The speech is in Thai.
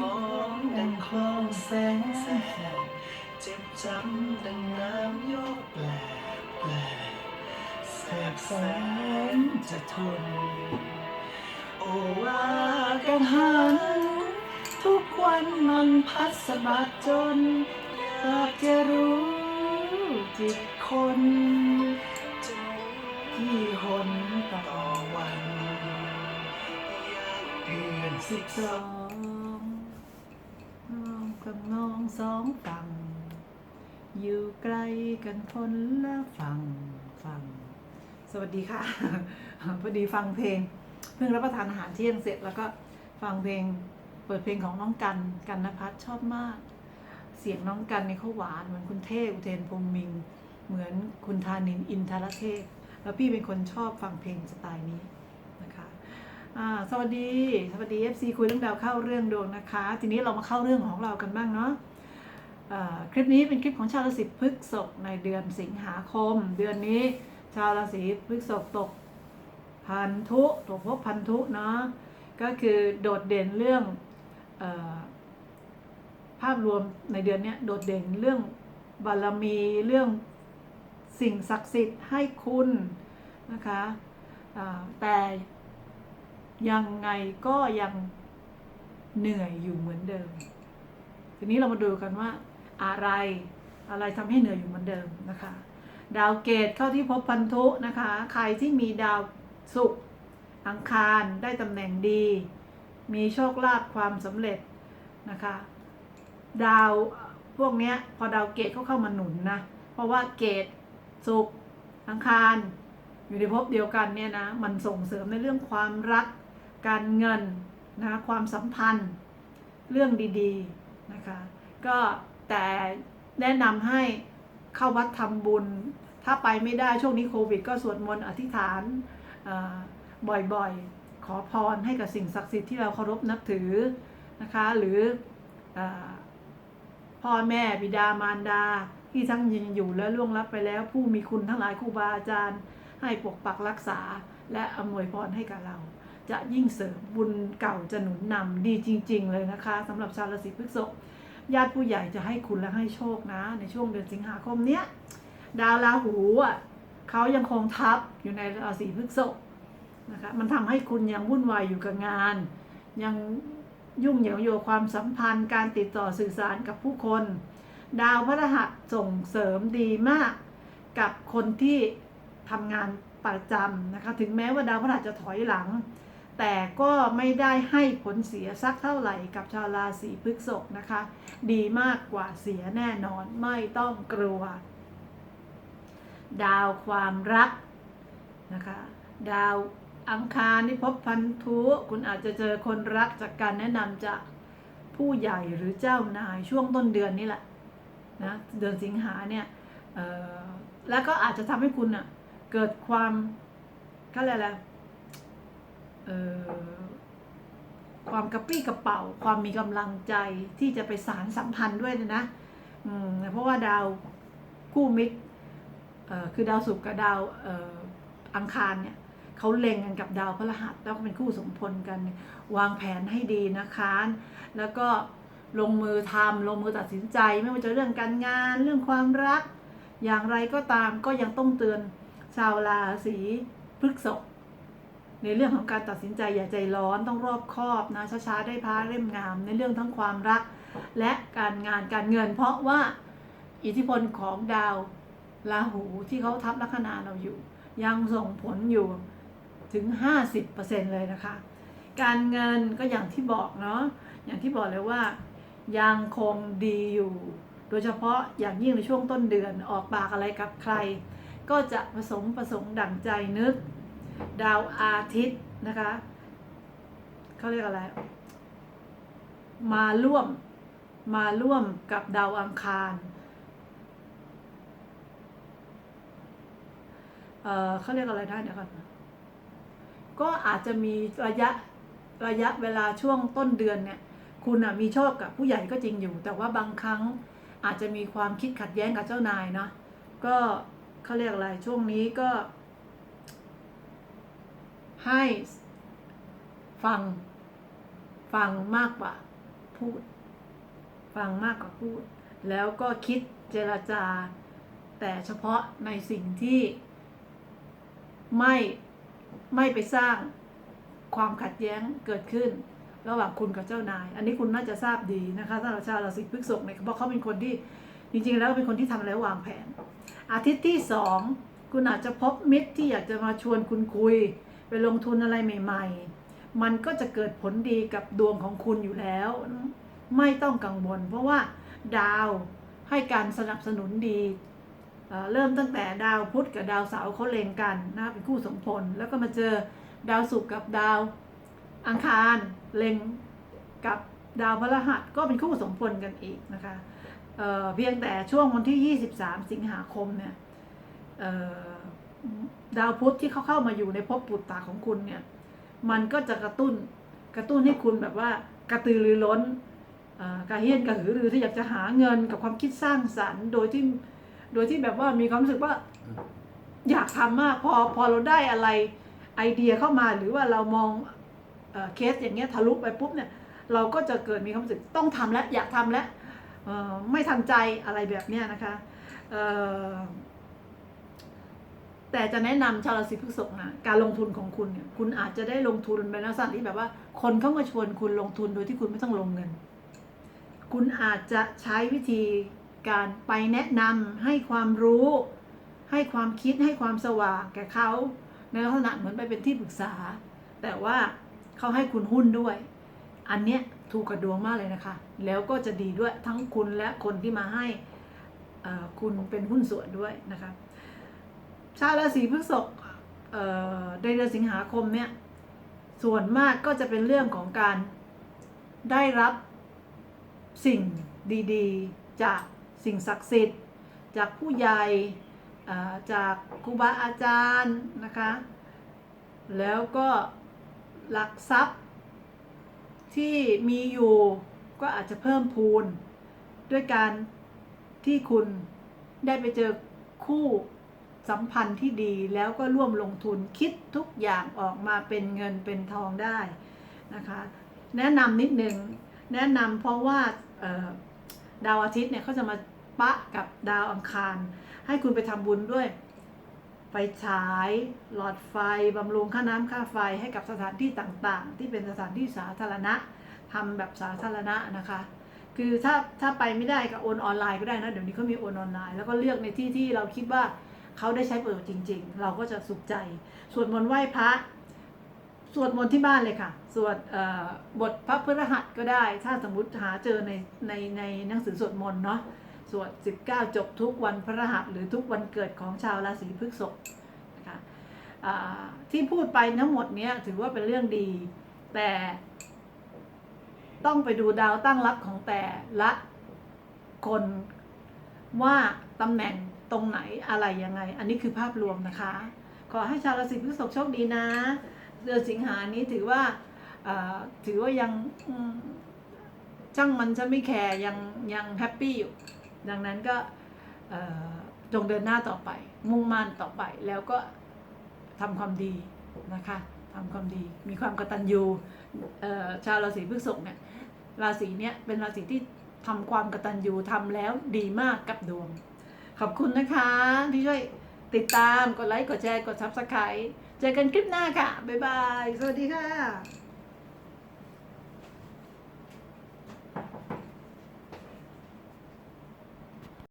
มองดังคลองแสงแสงเจ็บจำดังน้ำโยกแปลแปลแสบแสนจะทน โอวากันหัน ทุกวันมันพัดสะบัดจนอยากจะรู้จิตคนที่หนต่อวันเดือนสิบสอง น้องสองฝั่ง อยู่ไกลกันคนละฝั่งฝั่ง สวัสดีค่ะ พอดีฟังเพลง เพิ่งรับประทานอาหารเที่ยงเสร็จแล้วก็ฟังเพลงเปิดเพลงของน้องกันกันนภัทชอบมาก เสียงน้องกันเนี่ยเขาหวานเหมือนคุณเทพอุเทนพรมมิง เหมือนคุณธานินอินทรเทพแล้วพี่เป็นคนชอบฟังเพลงสไตล์นี้ สวัสดีสวัสดี FC คุยเรื่องดาวเข้าเรื่องดวงนะคะ ทีนี้เรามาเข้าเรื่องของเรากันบ้างเนาะคลิปนี้เป็นคลิปของชาวราศีพฤษภในเดือนสิงหาคม เดือนนี้ชาวราศีพฤษภตกพันธุตกภพพันธุเนาะก็คือโดดเด่นเรื่องอภาพรวมในเดือนนี้โดดเด่นเรื่องบารมีเรื่องสิ่งศักดิ์สิทธิ์ให้คุณนะคะแต่ ยังไงก็ยังเหนื่อยอยู่เหมือนเดิม ทีนี้เรามาดูกันว่า อะไรอะไรทำให้เหนื่อยอยู่เหมือนเดิมนะคะ ดาวเกตเข้าที่ภพพันธุนะคะ ใครที่มีดาวศุกร์อังคารได้ตำแหน่งดี มีโชคลาภความสำเร็จนะคะ ดาวพวกเนี้ยพอดาวเกตเขาเข้ามาหนุนนะ เพราะว่าเกตศุกร์อังคารอยู่ในภพเดียวกันเนี่ยนะ มันส่งเสริมในเรื่องความรัก การเงินนะคะความสัมพันธ์เรื่องดีๆนะคะก็แต่แนะนำให้เข้าวัดทำบุญ ถ้าไปไม่ได้ช่วงนี้โควิด ก็สวดมนต์อธิษฐานาบ่อยๆ ขอพรให้กับสิ่งศักดิ์สิทธิ์ที่เราเคารพนับถือนะคะหรืออพ่อแม่บิดามารดาที่ทั้งยังอยู่และล่วงลับไปแล้ว ผู้มีคุณทั้งหลายครูบาอาจารย์ ให้ปกปักรักษา และอำนวยพรให้กับเรา จะยิ่งเสริมบุญเก่าจะหนุนนำดีจริง ๆ เลยนะคะสำหรับชาวราศีพฤษภญาติผู้ใหญ่จะให้คุณและให้โชคนะ ในช่วงเดือนสิงหาคมเนี้ยดาวราหูอะเขายังคงทับอยู่ในราศีพฤษภนะคะมันทำให้คุณยังวุ่นวายอยู่กับงาน ยังยุ่งเหยิงอยู่ความสัมพันธ์ การติดต่อสื่อสารกับผู้คน ดาวพฤหัสส่งเสริมดีมาก กับคนที่ทำงานประจำนะคะถึงแม้ว่าดาวพฤหัสจะถอยหลัง แต่ก็ไม่ได้ให้ผลเสียสักเท่าไหร่กับชาวราศีพฤษภนะคะ ดีมากกว่าเสียแน่นอนไม่ต้องกลัว ดาวความรักนะคะ ดาวอังคารที่พบพันธุคุณอาจจะเจอคนรักจากการแนะนำจากผู้ใหญ่หรือเจ้านายช่วงต้นเดือนนี้แหละนะเดือนสิงหาเนี่ยแล้วก็อาจจะทำให้คุณอะเกิดความก็อะไรยกอะ ความกระปรี้กระเป๋า ความมีกำลังใจที่จะไปสารสัมพันธ์ด้วยนะอืมเพราะว่าดาวคู่มิตรเอ่อคือดาวศุกร์กับดาวอ,อังคารเนี่ยเขาเล็งกันกับดาวพฤหัสแล้วก็เป็นคู่สมพลกัน วางแผนให้ดีนะคะ แล้วก็ลงมือทำลงมือตัดสินใจไม่ว่าจะเรื่องการงานเรื่องความรัก อย่างไรก็ตามก็ยังต้องเตือนชาวราศีพฤษภ ในเรื่องของการตัดสินใจอย่าใจร้อนต้องรอบคอบนะช้าๆได้พาเล่มงาม ในเรื่องทั้งความรัก และการงานการเงิน เพราะว่าอิทธิพลของดาวราหูที่เขาทับลัคนาเราอยู่ ยังส่งผลอยู่ถึง 50%เลยนะคะ การเงินก็อย่างที่บอกเนาะอย่างที่บอกเลยว่ายังคงดีอยู่ โดยเฉพาะอย่างยิ่งในช่วงต้นเดือนออกปากอะไรกับใคร ก็จะผสมประสงค์ดั่งใจนึก ดาวอาทิตย์นะคะเขาเรียกอะไร มาร่วมมาร่วมกับดาวอังคารเอ่อเขาเรียกอะไรได้เดี๋ยวก่อนก็อาจจะมีระยะระยะเวลาช่วงต้นเดือนเนี่ย คุณอะมีโชคกับผู้ใหญ่ก็จริงอยู่ แต่ว่าบางครั้งอาจจะมีความคิดขัดแย้งกับเจ้านายเนาะก็เขาเรียกอะไรช่วงนี้ก็ ให้ฟัง ฟังมากกว่าพูด ฟังมากกว่าพูด แล้วก็คิดเจรจา แต่เฉพาะในสิ่งที่ไม่ไม่ไปสร้างความขัดแย้งเกิดขึ้น ระหว่างคุณกับเจ้านาย อันนี้คุณน่าจะทราบดีนะคะสำหรับชาวราศีพฤษภเนี่ยเพราะเขาเป็นคนที่จริงๆ แล้วเป็นคนที่ทำแล้ววางแผน อาทิตย์ที่สองคุณอาจจะพบมิตรที่อยากจะมาชวนคุณคุย ไปลงทุนอะไรใหม่ ๆ มันก็จะเกิดผลดีกับดวงของคุณอยู่แล้ว ไม่ต้องกังวล เพราะว่าดาวให้การสนับสนุนดีเริ่มตั้งแต่ดาวพุธกับดาวเสาร์เขาเลงกันนะเป็นคู่สมพลแล้วก็มาเจอดาวศุกร์กับดาวอังคารเลงกับดาวพฤหัสก็เป็นคู่สมพลกันอีกนะคะเเพียงแต่ช่วงวันที่ 23 สิงหาคมเนี่ย ดาวพุธที่เขาเข้ามาอยู่ในภพปุตตะของคุณเนี่ย มันก็จะกระตุ้นกระตุ้นให้คุณแบบว่ากระตือรือร้นกระเฮี้ยนกระหือรือที่อยากจะหาเงินกับความคิดสร้างสรรค์โดยที่โดยที่แบบว่ามีความรู้สึกว่าอยากทำมากพอพอเราได้อะไรไอเดียเข้ามาหรือว่าเรามองเอเคสอย่างเงี้ยทะลุไปปุ๊บเนี่ย เราก็จะเกิดมีความรู้สึกต้องทำแล้วอยากทำแล้วไม่ทันใจอะไรแบบเนี้ยนะคะ แต่จะแนะนำชาวราศีพฤษภนะการลงทุนของคุณเนี่ยคุณอาจจะได้ลงทุนเป็นลักษณะที่แบบว่า คนเข้ามาชวนคุณลงทุนโดยที่คุณไม่ต้องลงเงิน คุณอาจจะใช้วิธีการไปแนะนำให้ความรู้ ให้ความคิดให้ความสว่างแก่เขาในลักษณะเหมือนไปเป็นที่ปรึกษา แต่ว่าเขาให้คุณหุ้นด้วย อันเนี้ยถูกกระดวงมากเลยนะคะ แล้วก็จะดีด้วยทั้งคุณและคนที่มาให้อ่อคุณเป็นหุ้นส่วนด้วยนะคะ ชาวราศีพฤษภในเดือนสิงหาคมเนี่ยส่วนมากก็จะเป็นเรื่องของการได้รับสิ่งดีๆ จากสิ่งศักดิ์สิทธิ์ จากผู้ใหญ่จากครูบาอาจารย์นะคะ แล้วก็หลักทรัพย์ที่มีอยู่ก็อาจจะเพิ่มพูน ด้วยการที่คุณได้ไปเจอคู่ สัมพันธ์ที่ดีแล้วก็ร่วมลงทุนคิดทุกอย่างออกมาเป็นเงินเป็นทองได้นะคะ แนะนำนิดนึงแนะนำเพราะว่าดาวอาทิตย์เนี่ยเขาจะมาปะกับดาวอังคาร ให้คุณไปทำบุญด้วยไฟฉายหลอดไฟบำรุงค่าน้ำค่าไฟให้กับสถานที่ต่างๆ ที่เป็นสถานที่สาธารณะทำแบบสาธารณะนะคะคือถ้าถ้าไปไม่ได้ก็โอนออนไลน์ก็ได้นะ เดี๋ยวนี้เขามีโอนออนไลน์ แล้วก็เลือกในที่ที่เราคิดว่า เขาได้ใช้ประโยชน์จริง ๆ เราก็จะสุขใจ สวดมนต์ไหว้พระ สวดมนต์ที่บ้านเลยค่ะ สวดเอ่อบทพระพฤหัสก็ได้ ถ้าสมมติหาเจอในในในหนังสือสวดมนต์เนาะ สวด 19 จบทุกวันพระหัสหรือทุกวันเกิดของชาวราศีพฤษภนะคะที่พูดไปทั้งหมดเนี้ยถือว่าเป็นเรื่องดี แต่ต้องไปดูดาวตั้งรับของแต่ละคนว่าตำแหน่ง ตรงไหนอะไรยังไง อันนี้คือภาพรวมนะคะ ขอให้ชาวราศีพฤษภโชคดีนะเดือนสิงหานี้ถือว่าถือว่ายังอืมช่างมันจะไม่แคร์ยังยังแฮปปี้อยู่ดังนั้นก็จงเดินหน้าต่อไป มุ่งมั่นต่อไปแล้วก็ทำความดีนะคะทำความดีมีความกตัญญูชาวราศีพฤษภเนี่ยราศีเนี้ยเป็นราศีที่ทำความกตัญญูทำแล้วดีมากกับดวง ขอบคุณนะคะ ที่ช่วยติดตาม กดไลค์ กดแชร์ กด subscribe เจอกันคลิปหน้าค่ะ บ๊ายบาย สวัสดีค่ะ